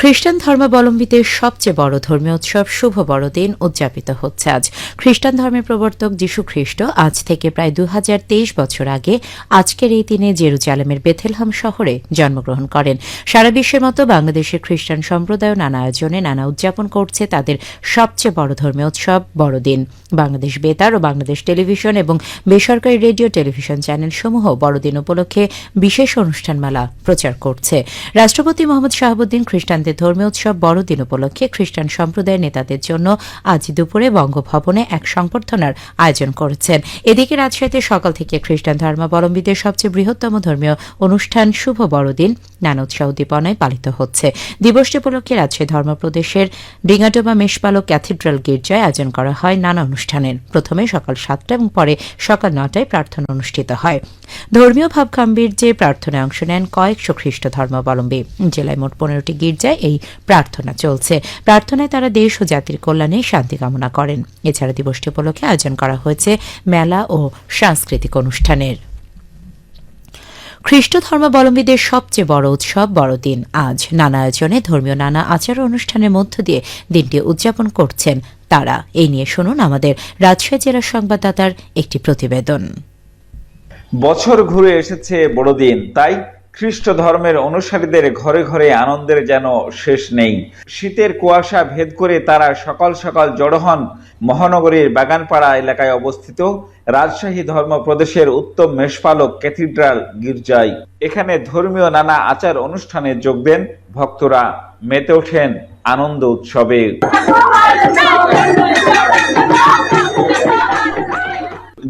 খ্রিস্টান ধর্মাবলম্বীদের সবচেয়ে বড় ধর্মীয় উৎসব শুভ বড়দিন উদযাপিত হচ্ছে আজ। খ্রিস্টান ধর্মের প্রবর্তক যীশু খ্রিস্ট আজ থেকে প্রায় দু হাজার তেইশ বছর আগে আজকের এই দিনে জেরুজালেমের বেথেলহাম শহরে জন্মগ্রহণ করেন। সারা বিশ্বের মতো বাংলাদেশের খ্রিস্টান সম্প্রদায় নানা আয়োজনে নানা উদযাপন করছে তাদের সবচেয়ে বড় ধর্মীয় উৎসব বড়দিন। বাংলাদেশ বেতার ও বাংলাদেশ টেলিভিশন এবং বেসরকারি রেডিও টেলিভিশন চ্যানেল সমূহ বড়দিন উপলক্ষে বিশেষ অনুষ্ঠানমালা প্রচার করছে। রাষ্ট্রপতি মোহাম্মদ শাহাবুদ্দিন খ্রিস্টানদের ধর্মীয় উৎসব বড়দিন উপলক্ষে খ্রিস্টান সম্প্রদায়ের নেতাদের জন্য আজ দুপুরে বঙ্গভবনে এক সংবর্ধনার আয়োজন করেছেন। এদিকে রাজশাহীতে সকাল থেকে খ্রিস্টান ধর্মাবলম্বীদের সবচেয়ে বৃহত্তম ধর্মীয় অনুষ্ঠান শুভ বড়দিন নানা উৎসাহ উদ্দীপনায় পালিত হচ্ছে। দিবসটি উপলক্ষে রাজশাহী ধর্মপ্রদেশের ডিঙ্গাডোবা মেষপালক ক্যাথিড্রাল গির্জায় আয়োজন করা হয় নানা অনুষ্ঠানের। প্রথমে সকাল সাতটা এবং পরে সকাল নটায় প্রার্থনা অনুষ্ঠিত হয়। ধর্মীয় ভাব গাম্ভীর্যে প্রার্থনায় অংশ নেন কয়েকশো খ্রিস্ট ধর্মাবলম্বী। জেলায় মোট পনেরোটি গির্জায় এই প্রার্থনা চলছে। প্রার্থনায় তারা দেশ ও জাতির কল্যাণে শান্তি কামনা করেন। এছাড়া দিবসটি উপলক্ষে আয়োজন করা হয়েছে মেলা ও সাংস্কৃতিক অনুষ্ঠানের। খ্রিস্ট ধর্মাবলম্বীদের সবচেয়ে বড় উৎসব বড়দিন। আজ নানা আয়োজনে ধর্মীয় নানা আচার অনুষ্ঠানের মধ্য দিয়ে দিনটি উদযাপন করছেন তারা। এই নিয়ে শুনুন আমাদের রাজশাহী জেলার সংবাদদাতার একটি প্রতিবেদন। বছর ঘুরে এসেছে বড়দিন, তাই খ্রিস্ট ধর্মের অনুসারীদের ঘরে ঘরে আনন্দের যেন শেষ নেই। শীতের কুয়াশা ভেদ করে তারা সকাল সকাল জড়ো হন মহানগরীর বাগানপাড়া এলাকায় অবস্থিত রাজশাহী ধর্ম প্রদেশের উত্তম মেষপালক ক্যাথিড্রাল গির্জায়। এখানে ধর্মীয় নানা আচার অনুষ্ঠানে যোগ দেন ভক্তরা। মেতে ওঠেন আনন্দ উৎসবে।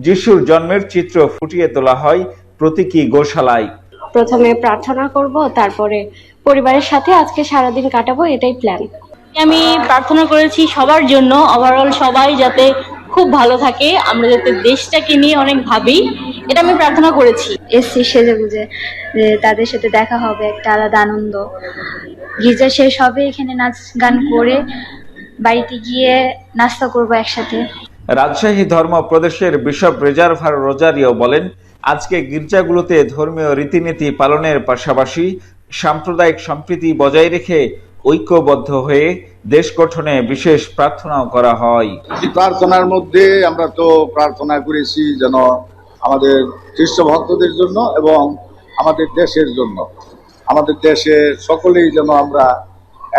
যিশুর জন্মের চিত্র ফুটিয়ে তোলা হয় প্রতীকী গোশালায়। প্রথমে প্রার্থনা করব তারপরে পরিবারের সাথে আজকে সারাদিন কাটাবো এটাই প্ল্যান আমি প্রার্থনা করেছি সবার জন্য। ওভারঅল সবাই যাতে খুব ভালো থাকে আমরা যাতে দেশটাকে নিয়ে অনেক ভাবি এটা আমি প্রার্থনা করেছি। এসছি সেজে গুজে যে তাদের সাথে দেখা হবে একটা আলাদা আনন্দ। গির্জা শেষ হবে এখানে নাচ গান করে বাড়িতে গিয়ে নাস্তা করব একসাথে। রাজশাহী ধর্ম প্রদেশের বিশপ রেজার্ভার রোজারিও বলেন আজকে গির্জাগুলোতে ধর্মীয় রীতিনীতি পালনের পাশাপাশি সাম্প্রদায়িক সম্প্রীতি বজায় রেখে ঐক্যবদ্ধ হয়ে দেশ গঠনে বিশেষ প্রার্থনাও করা হয়। প্রার্থনার মধ্যে আমরা তো প্রার্থনা করেছি যেন আমাদের খ্রিস্ট ভক্তদের জন্য এবং আমাদের দেশের জন্য। আমাদের দেশে সকলেই যেন আমরা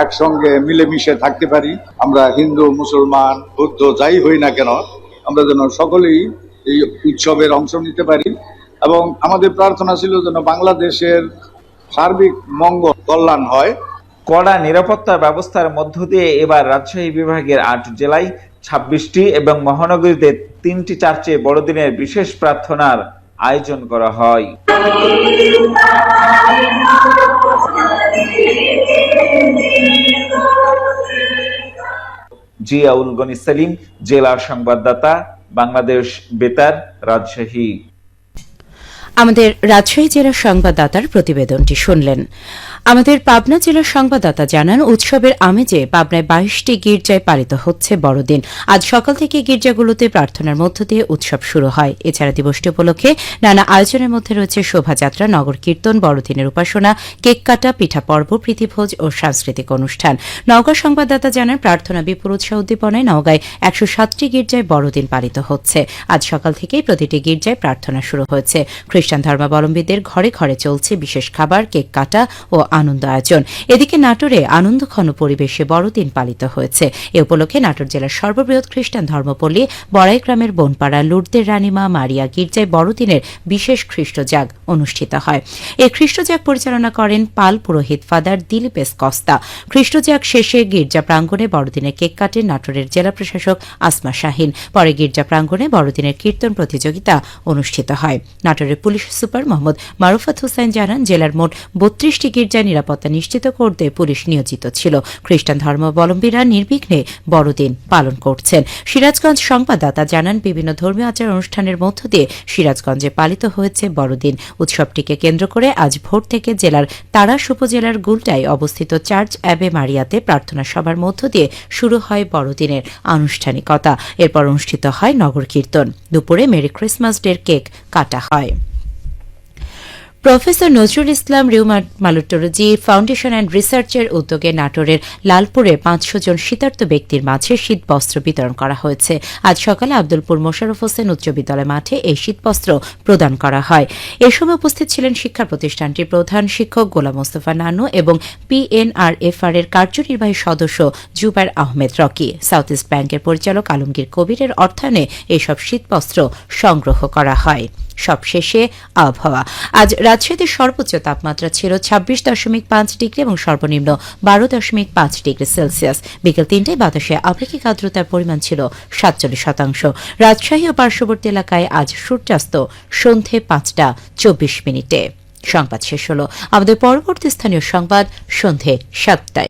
একসঙ্গে মিলেমিশে থাকতে পারি। আমরা হিন্দু, মুসলমান, বৌদ্ধ যাই হই না কেন, আমরা যেন সকলেই এই উৎসবের অংশ নিতে পারি। এবং আমাদের প্রার্থনা ছিল যেন বাংলাদেশের সার্বিক মঙ্গল, কল্যাণ হয়। কড়া নিরাপত্তা ব্যবস্থার মধ্য দিয়ে এবার রাজশাহী বিভাগের আট জেলায় ছাব্বিশটি এবং মহানগরীতে তিনটি চার্চে বড়দিনের বিশেষ প্রার্থনার আয়োজন করা হয়। জিয়াউল গনি সেলিম, জেলা সংবাদদাতা। বাংলাদেশ বেতার রাজশাহী আমাদের রাজশাহী জেলার সংবাদদাতার প্রতিবেদনটি শুনলেন। আমাদের পাবনা জেলার সংবাদদাতা জানান, উৎসবের আমেজে পাবনায় বাইশটি গির্জায় পালিত হচ্ছে বড়দিন। আজ সকাল থেকে গির্জাগুলোতে প্রার্থনার মধ্য দিয়ে উৎসব শুরু হয়। এছাড়া দিবসটি উপলক্ষে নানা আয়োজনের মধ্যে রয়েছে শোভাযাত্রা, নগর কীর্তন, বড়দিনের উপাসনা, কেক কাটা, পিঠা পর্ব, প্রীতিভোজ ও সাংস্কৃতিক অনুষ্ঠান। নওগাঁ সংবাদদাতা জানান, প্রার্থনা বিপুল উৎসাহ উদ্দীপনায় নওগাঁয় একশো সাতটি গির্জায় বড়দিন পালিত হচ্ছে। আজ সকাল থেকেই প্রতিটি গির্জায় প্রার্থনা শুরু হয়েছে। খ্রিস্টান ধর্মাবলম্বীদের ঘরে ঘরে চলছে বিশেষ খাবার, কেক কাটা ও আনন্দ আয়োজন। এদিকে নাটোরে আনন্দঘন পরিবেশে বড়দিন পালিত হয়েছে। এ উপলক্ষে নাটোর জেলার সর্ববৃহৎ খ্রিস্টান ধর্মপল্লী, বড়াই গ্রামের বনপাড়া, লুর্দের রানীমা, মারিয়া গির্জায় বড়দিনের বিশেষ খ্রিস্টজাগ অনুষ্ঠিত হয়। এই খ্রিস্টজাগ পরিচালনা করেন পাল পুরোহিত ফাদার দিলীপ এস কস্তা। খ্রিস্টজাগ শেষে গির্জা প্রাঙ্গণে বড়দিনের কেক কাটেন নাটোরের জেলা প্রশাসক আসমা শাহিন। পরে গির্জা প্রাঙ্গণে বড়দিনের কীর্তন প্রতিযোগিতা অনুষ্ঠিত হয়। নাটোরের police police super Mohammad Marufat Hossain জানান, জেলার মোট বত্রিশটি গির্জায় নিরাপত্তা নিশ্চিত করতে পুলিশ নিয়োজিত ছিল। খ্রিস্টান ধর্মাবলম্বীরা নির্বিঘ্নে বড়দিন পালন করছেন। সিরাজগঞ্জ সংবাদদাতা জানান, বিভিন্ন ধর্মীয় আচার অনুষ্ঠানের মধ্য দিয়ে সিরাজগঞ্জে পালিত হয়েছে বড়দিন। উৎসবটিকে কেন্দ্র করে আজ ভোর থেকে জেলার তারাস উপজেলার গুলটায় অবস্থিত চার্চ অ্যাবে মারিয়াতে প্রার্থনা সভার মধ্য দিয়ে শুরু হয় বড়দিনের আনুষ্ঠানিকতা। এরপর অনুষ্ঠিত হয় নগর কীর্তন দুপুরে মেরি ক্রিসমাস ডের কেক কাটা হয়। Professor Nazrul Islam rheumatology foundation and রিসার্চের উদ্যোগে নাটোরের লালপুরে পাঁচশো জন শীতার্ত ব্যক্তির মাঝে শীতবস্ত্র বিতরণ করা হয়েছে। আজ সকালে আব্দুলপুর মোশাররফ হোসেন উচ্চ বিদ্যালয় মাঠে এই শীতবস্ত্র প্রদান করা হয়। এ সময় উপস্থিত ছিলেন শিক্ষা প্রতিষ্ঠানটির প্রধান শিক্ষক গোলাম মোস্তফা নানু এবং পিএনআরএফআর এর কার্যনির্বাহী সদস্য জুবাইর আহমেদ রকি। সাউথ ইস্ট ব্যাংকের পরিচালক আলমগীর কবিরের অর্থায়নে এসব শীতবস্ত্র সংগ্রহ করা হয়। সবশেষে আবহাওয়া। আজ রাজশাহীতে সর্বোচ্চ তাপমাত্রা ছিল ছাব্বিশ দশমিক পাঁচ ডিগ্রি এবং সর্বনিম্ন বারো দশমিক পাঁচ ডিগ্রি সেলসিয়াস। বিকেল তিনটায় বাতাসে আপেক্ষিক আর্দ্রতার পরিমাণ ছিল সাতচল্লিশ শতাংশ। রাজশাহী ও পার্শ্ববর্তী এলাকায় আজ সূর্যাস্ত সন্ধে পাঁচটা চব্বিশ মিনিটে। সংবাদ শেষ হল। আমাদের পরবর্তী স্থানীয় সংবাদ সন্ধে সাতটায়।